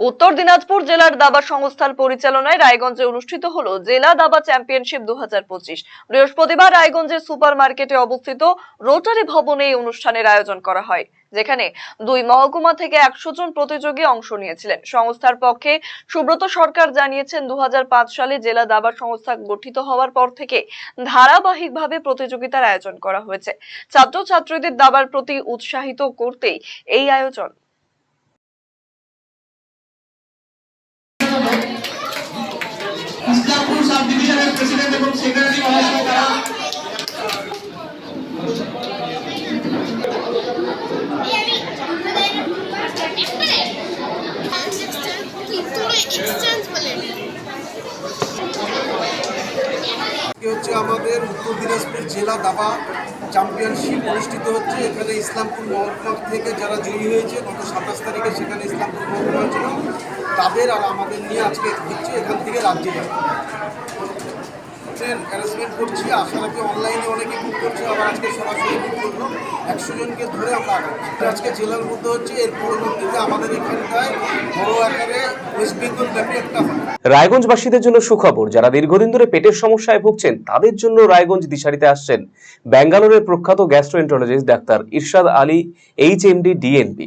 উত্তর দিনাজপুর জেলার দাবা সংস্থার পরিচালনায় রায়গঞ্জে অনুষ্ঠিত হল জেলা দাবা চ্যাম্পিয়নশিপ দু হাজার পঁচিশ। বৃহস্পতিবার রায়গঞ্জের সুপার মার্কেটে অবস্থিত রোটারি ভবনে এই অনুষ্ঠানের আয়োজন করা হয়, যেখানে দুই মহকুমা থেকে একশো জন প্রতিযোগী অংশ নিয়েছিলেন। সংস্থার পক্ষে সুব্রত সরকার জানিয়েছেন দু হাজার পাঁচ সালে জেলা দাবা সংস্থা গঠিত হওয়ার পর থেকে ধারাবাহিকভাবে প্রতিযোগিতার আয়োজন করা হয়েছে। ছাত্রছাত্রীদের দাবার প্রতি উৎসাহিত করতেই এই আয়োজন প্রেসিডেন্ট এবং সেক্রেটারি মহাশয় হচ্ছে আমাদের উত্তর দিনাজপুর জেলা দাবা চ্যাম্পিয়নশিপ অনুষ্ঠিত হচ্ছে। এখানে ইসলামপুর মহকুমা থেকে যারা জয়ী হয়েছে, গত সাতাশ তারিখে সেখানে ইসলামপুর মহকুমা ছিল। তাদের আর আমাদের নিয়ে আজকে দিচ্ছে এখান থেকে রাজ্যে যাবে। অ্যারেঞ্জমেন্ট করছি। আশা রাখি অনলাইনে অনেকে বুক করছে? আবার আজকে সরাসরি বুক করব একশো জনকে ধরে আমরা আগাচ্ছি আজকে জেলার মধ্যে হচ্ছে, এর পরবর্তীতে আমাদের এখানটায় বড় আকারে ওয়েস্ট বেঙ্গল ব্যাপী একটা রায়গঞ্জবাসীদের জন্য সুখবর, যারা দীর্ঘদিন ধরে পেটের সমস্যায় ভুগছেন, তাদের জন্য রায়গঞ্জ দিশারিতে আসছেন। ব্যাঙ্গালোরের প্রখ্যাত gastroenterologist doctor Irshad Ali H MD DNB